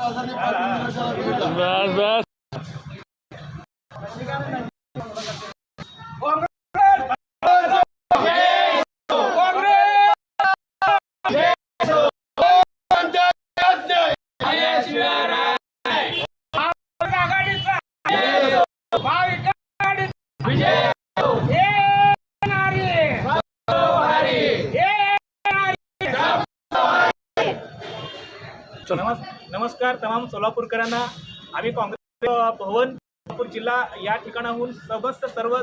ਬਸ ਬਸ। नमस् नमस्कार तमाम सोलापूरकरांना. आम्ही काँग्रेस भवन सोलापूर जिल्हा या ठिकाणाहून समस्त सर्व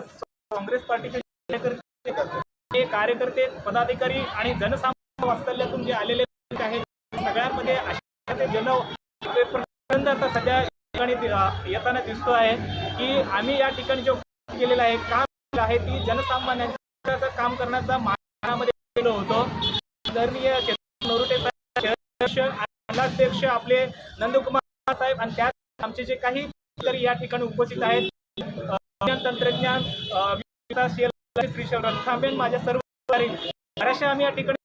काँग्रेस पार्टीचे कार्यकर्ते कार्यकर्ते पदाधिकारी आणि जनसामान्य वास्तल्यातून जे आलेले आहेत सगळ्यांमध्ये अशा जन प्रचंड आता सध्या ठिकाणी येताना दिसतो आहे की आम्ही या ठिकाणी जो केलेलं आहे काम आहे ती जनसामान्यांचं काम करण्याचा मानामध्ये केलं होतं. आदरणीय चेतन साहेब जिल्हाध्यक्ष आपले नंदकुमार साहेब आणि त्यात आमचे जे काही तरी या ठिकाणी उपस्थित आहेत विज्ञान तंत्रज्ञान श्री शिवराज थांबेन माझ्या सर्व बऱ्याचशा आम्ही या ठिकाणी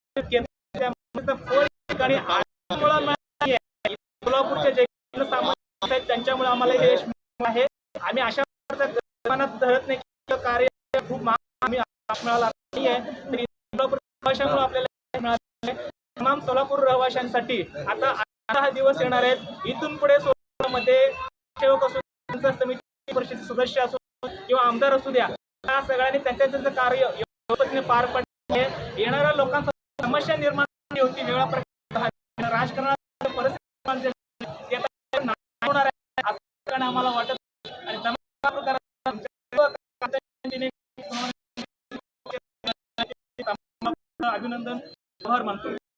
कोल्हापूरच्या जे सामान्य आहेत त्यांच्यामुळे आम्हाला हे यश आहे. आम्ही अशा प्रकारचा धरत नाही कार्य खूप महाग आम्ही मिळाला नाही आहे. तरी कोल्हापूर रहिवाशांमुळे आपल्याला तमाम सोलापूर रहिवाशांसाठी आता आता हा दिवस येणार आहेत. इथून पुढे सोलापूरमध्ये सेवक असू समिती परिषद सदस्य असू किंवा आमदार असू द्या त्या सगळ्यांनी त्यांच्या त्यांचं कार्य पार पडले. येणाऱ्या लोकांचा समस्या निर्माण होती. वेगळ्या प्रकारे राजकारणात परिस्थिती होणार आहे आम्हाला वाटत आणि तमाम प्रकारात अभिनंदन. आभार मानतो